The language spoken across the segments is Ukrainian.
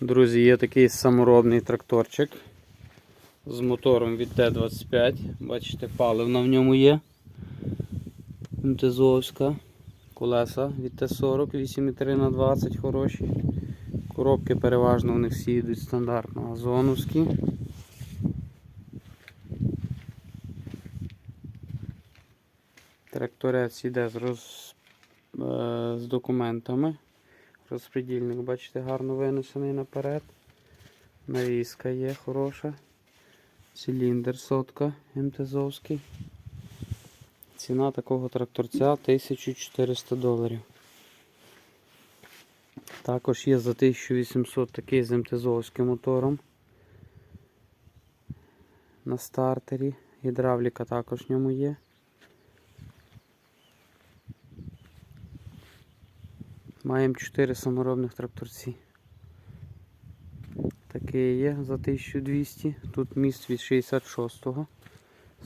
Друзі, є такий саморобний тракторчик з мотором від Т-25. Бачите, паливна в ньому є. МТЗовська. Колеса від Т-40, 8,3 на 20 хороші. Коробки переважно в них всі йдуть стандартно озоновські. Тракторець йде з, роз... е, з документами. Розпредільник, бачите, гарно винесений наперед. Навіска є хороша. Циліндр сотка МТЗовський. Ціна такого тракторця 1400 доларів. Також є за 1800 такий з МТЗовським мотором. На стартері. Гідравліка також в ньому є. Маємо 4 саморобних тракторці. Таке є за 1200. Тут міст від 66-го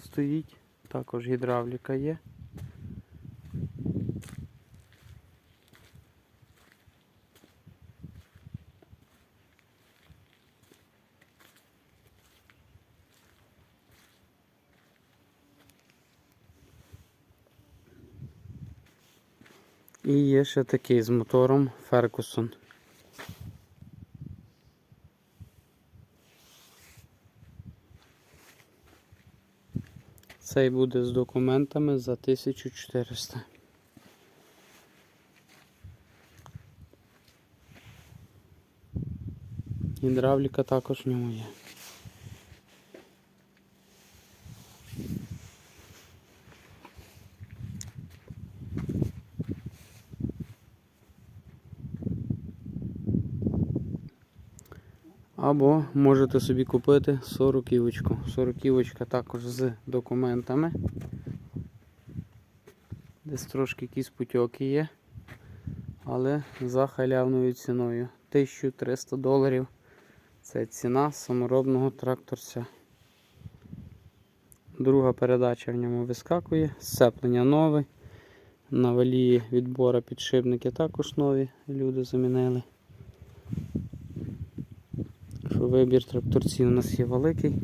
стоїть. Також гідравліка є. І є ще такий з мотором Ferguson. Цей буде з документами за 1400. Гідравліка також в ньому є. Або можете собі купити 40 івочку. 40 івочка також з документами. Десь трошки якісь путьоки є. Але за халявною ціною. 1300 доларів. Це ціна саморобного тракторця. Друга передача в ньому вискакує. Сцеплення нове. На валії відбора підшипники також нові. Люди замінили вибір тракторців у нас є великий.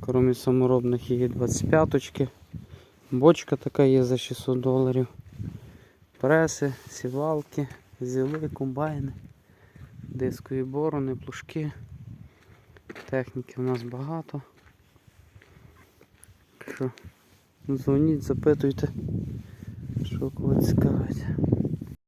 Крім саморобних є 25-очки. Бочка така є за 600 доларів. Преси, сівалки, зіли, комбайни, дискові борони, плужки. Техніки у нас багато. Що, дзвоніть, запитуйте, що кого цікавить.